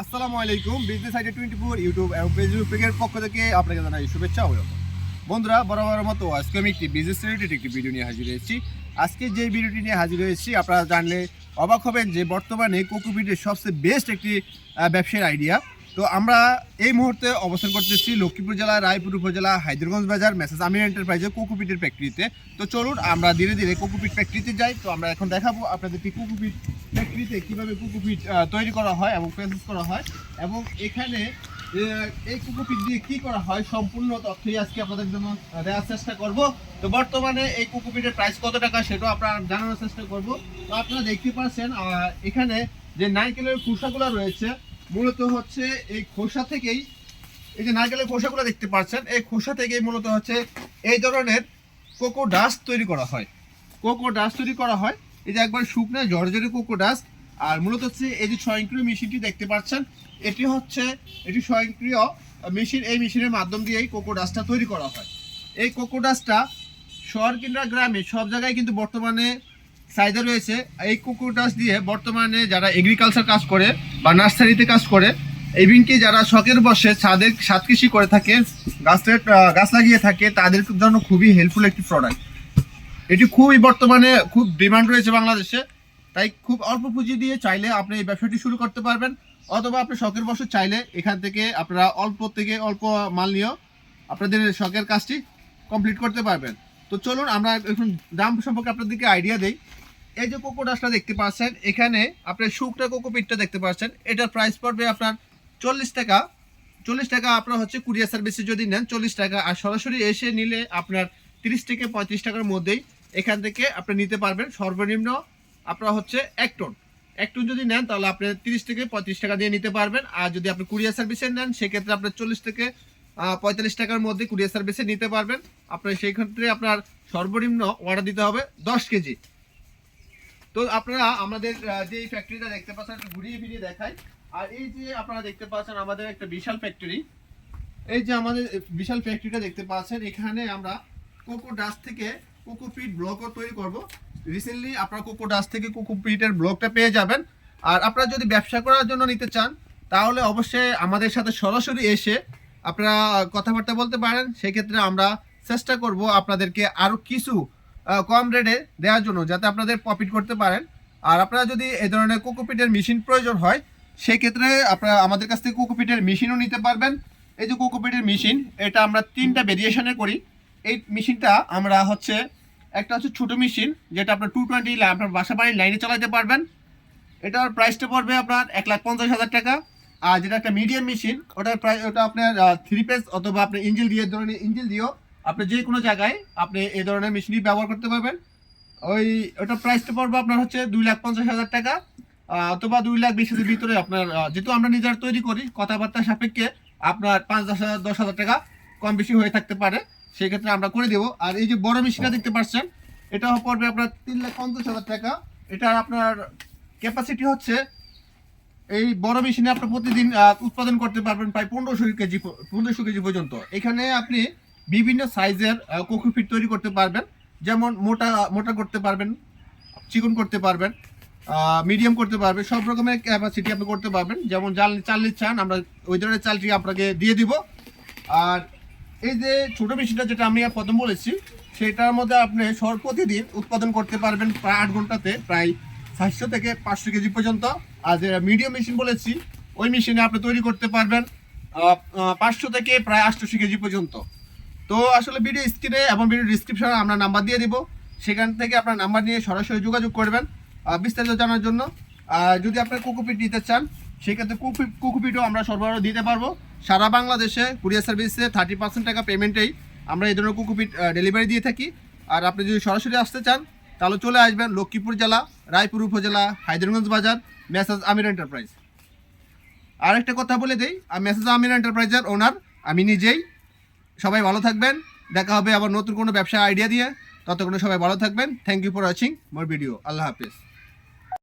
আসসালামু আলাইকুম business idea twenty four YouTube এবং ফেসবুক পেজের পক্ষ থেকে আপনাকে জানাই শুভেচ্ছা অভিনন্দন। বন্ধুরা, বরাবর মতো আজকে আমি একটি বিজনেস রিলেটেড একটি ভিডিও নিয়ে হাজির হয়েছি। আজকে যে ভিডিওটি নিয়ে হাজির হয়েছি, আপনারা জানলে অবাক হবেন যে বর্তমানে কোকোপিটের সবচেয়ে বেস্ট একটি ব্যবসার আইডিয়া তো আমরা এই মুহূর্তে অবস্থান করতেছি লক্ষ্মীপুর জেলা, রায়পুর উপজেলা হায়দ্রগঞ্জ বাজার মেসেজ আমির এন্টারপ্রাইজের কোকোপিটের ফ্যাক্টরিতে তো চলুন, আমরা ধীরে ধীরে কোকোপিট ফ্যাক্টরিতে যাই। তো আমরা এখন দেখাবো আপনাদেরকে কোকোপিট ফ্যাক্টরিতে কীভাবে কোকোপিট তৈরি করা হয় এবং প্রসেস করা হয়। এবং এখানে এই কোকোপিট দিয়ে কি করা হয় সম্পূর্ণ তথ্যই আজকে আপনাদের জন্য দেওয়ার চেষ্টা করব। তো বর্তমানে এই কোকোপিটের প্রাইস কত টাকা সেটাও আপনারা জানানোর চেষ্টা করব। তো আপনারা দেখতে পাচ্ছেন এখানে যে নারকেলের খোসাগুলো রয়েছে মূলত হচ্ছে এই খোসা থেকেই, এই যে নারকেলের খোসাগুলো দেখতে পাচ্ছেন, এই খোসা থেকেই মূলত হচ্ছে এই ধরনের কোকো ডাস্ট তৈরি করা হয়। কোকো ডাস্ট তৈরি করা হয়। এই যে একবার শুকনো জর্জরি কোকো ডাস্ট, আর মূলত হচ্ছে এই যে স্বয়ংক্রিয় মেশিনটি দেখতে পাচ্ছেন, এটি হচ্ছে, এটি স্বয়ংক্রিয় মেশিন, এই মেশিনের মাধ্যম দিয়েই কোকো ডাস্টটা তৈরি করা হয়। এই কোকো ডাস্টটা শহর কিংবা গ্রামে সব জায়গায় কিন্তু বর্তমানে চাহিদা রয়েছে এই কোকো ডাস্ট দিয়ে বর্তমানে যারা এগ্রিকালচার কাজ করে বা নার্সারিতে কাজ করে ইভিনকি যারা শখের বসে ছাদের ছাদ কৃষি করে থাকে, গাছের গাছ লাগিয়ে থাকে, তাদের জন্য খুবই হেল্পফুল একটি প্রোডাক্ট এটি খুবই বর্তমানে খুব ডিমান্ড রয়েছে বাংলাদেশে, তাই খুব অল্প পুঁজি দিয়ে চাইলে আপনি এই ব্যবসাটি শুরু করতে পারবেন, অথবা আপনি শখের বসে চাইলে এখান থেকে আপনারা অল্প থেকে অল্প মাল নিয়েও আপনাদের শখের কাজটি কমপ্লিট করতে পারবেন। তো চলুন আমরা এখন দাম সম্পর্কে আপনাদেরকে আইডিয়া দেই। এই যে কোকো ডাস্টটা দেখতে পাচ্ছেন, এখানে আপনার শুকনো কোকো পিঠটা দেখতে পাচ্ছেন। এটার প্রাইস পড়বে আপনার চল্লিশ টাকা। চল্লিশ টাকা আপনার হচ্ছে কুরিয়ার সার্ভিসে যদি নেন চল্লিশ টাকা। আর সরাসরি এসে নিলে আপনার তিরিশ থেকে পঁয়ত্রিশ টাকার মধ্যেই এখান থেকে আপনি নিতে পারবেন। সর্বনিম্ন আপনার হচ্ছে এক টন। এক টন যদি নেন তাহলে আপনি তিরিশ থেকে পঁয়ত্রিশ টাকা দিয়ে নিতে পারবেন। আর যদি আপনি কুরিয়ার সার্ভিসে নেন, সেক্ষেত্রে আপনার চল্লিশ থেকে পঁয়তাল্লিশ টাকার মধ্যে কুরিয়ার সার্ভিসে নিতে পারবেন। আপনার সেই ক্ষেত্রে আপনার সর্বনিম্ন অর্ডার দিতে হবে দশ কেজি। তো আপনারা আমাদের যে ফ্যাক্টরিটা দেখতে পাচ্ছেন ঘুরিয়ে ফিরিয়ে দেখাই। আর এই যে আপনারা দেখতে পাচ্ছেন, আমাদের একটা বিশাল ফ্যাক্টরি এই যে আমাদের বিশাল ফ্যাক্টরিটা দেখতে পাচ্ছেন, এখানে আমরা কোকো ডাস্ট থেকে কোকো পিট ব্লকও তৈরি করব। রিসেন্টলি আপনারা কোকো ডাস্ট থেকে কোকো পিটের ব্লকটা পেয়ে যাবেন। আর আপনারা যদি ব্যবসা করার জন্য নিতে চান, তাহলে অবশ্যই আমাদের সাথে সরাসরি এসে আপনারা কথাবার্তা বলতে পারেন। সেক্ষেত্রে আমরা চেষ্টা করব আপনাদেরকে আরও কিছু কম রেটে দেওয়ার জন্য যাতে আপনাদের প্রফিট করতে পারেন। আর আপনারা যদি এই ধরনের কোকোপিটের মেশিন প্রয়োজন হয় সেই ক্ষেত্রে আপনারা আমাদের কাছ থেকে কোকোপিটের মেশিনও নিতে পারবেন। এই যে কোকোপিটের মেশিন এটা আমরা তিনটা ভেরিয়েশনে করি। এই মেশিনটা আমরা হচ্ছে, একটা হচ্ছে ছোটো মেশিন যেটা আপনার টু টোয়েন্টি আপনার বাসা বাড়ির লাইনে চালাতে পারবেন। এটার প্রাইসটা পড়বে আপনার এক লাখ পঞ্চাশ হাজার টাকা। আর যেটা একটা মিডিয়াম মেশিন ওটার প্রাইস ওটা আপনার থ্রি পেজ অথবা আপনি ইঞ্জিল দিয়ে ধরনের ইঞ্জিল দিয়েও আপনি যে কোনো জায়গায় আপনি এই ধরনের মেশিনই ব্যবহার করতে পারবেন। ওই ওটা প্রাইসটা পড়বে আপনার হচ্ছে দুই লাখ পঞ্চাশ হাজার টাকা অথবা দুই লাখ বিশ হাজার ভিতরে আপনার যেহেতু আমরা নিজেরা তৈরি করি, কথাবার্তা সাপেক্ষে আপনার পাঁচ, দশ হাজার দশ হাজার টাকা কম বেশি হয়ে থাকতে পারে, সেই ক্ষেত্রে আমরা করে দেবো। আর এই যে বড় মেশিনটা দেখতে পাচ্ছেন এটা পড়বে আপনার তিন লাখ পঞ্চাশ হাজার টাকা। এটা আপনার ক্যাপাসিটি হচ্ছে, এই বড় মেশিনে আপনি প্রতিদিন উৎপাদন করতে পারবেন প্রায় পনেরোশো কেজি পনেরোশো কেজি পর্যন্ত। এখানে আপনি বিভিন্ন সাইজের কোকোপিট তৈরি করতে পারবেন। যেমন মোটা মোটা করতে পারবেন, চিকন করতে পারবেন মিডিয়াম করতে পারবেন, সব রকমের ক্যাপাসিটি আপনি করতে পারবেন। যেমন জাল চাল চান আমরা ওই ধরনের চালটি আপনাকে দিয়ে দিব। আর এই যে ছোটো মেশিনটা যেটা আমি প্রথম বলেছি, সেটার মধ্যে আপনি সর প্রতিদিন উৎপাদন করতে পারবেন প্রায় আট ঘন্টাতে, প্রায় সাতশো থেকে পাঁচশো কেজি পর্যন্ত। আর যে মিডিয়াম মেশিন বলেছি, ওই মেশিনে আপনি তৈরি করতে পারবেন পাঁচশো থেকে প্রায় আটশোশো কেজি পর্যন্ত। তো আসলে ভিডিও স্ক্রিনে এবং ভিডিও ডিসক্রিপশনে আমরা নাম্বার দিয়ে দিব। সেখান থেকে আপনার নাম্বার নিয়ে সরাসরি যোগাযোগ করবেন বিস্তারিত জানার জন্য। আর যদি আপনার কুকুপিট নিতে চান, সেক্ষেত্রে কুকুপিট কুকুপিটও আমরা সরবরাহ দিতে পারব। সারা বাংলাদেশে কুরিয়ার সার্ভিসে থার্টি পার্সেন্ট টাকা পেমেন্টেই আমরা এই ধরনের কুকুপিট ডেলিভারি দিয়ে থাকি। আর আপনি যদি সরাসরি আসতে চান, তাহলে চলে আসবেন লক্ষ্মীপুর জেলা, রায়পুর উপজেলা হায়দ্রগঞ্জ বাজার, মেসাজ আমির এন্টারপ্রাইজ আর একটা কথা বলে দেই মেসাজ আমির এন্টারপ্রাইজের ওনার আমি নিজেই সবাই ভালো থাকবেন। দেখা হবে আবার নতুন কোনো ব্যবসা আইডিয়া দিয়ে। ততক্ষণে সবাই ভালো থাকবেন। Thank you for watching more video Allah Hafiz.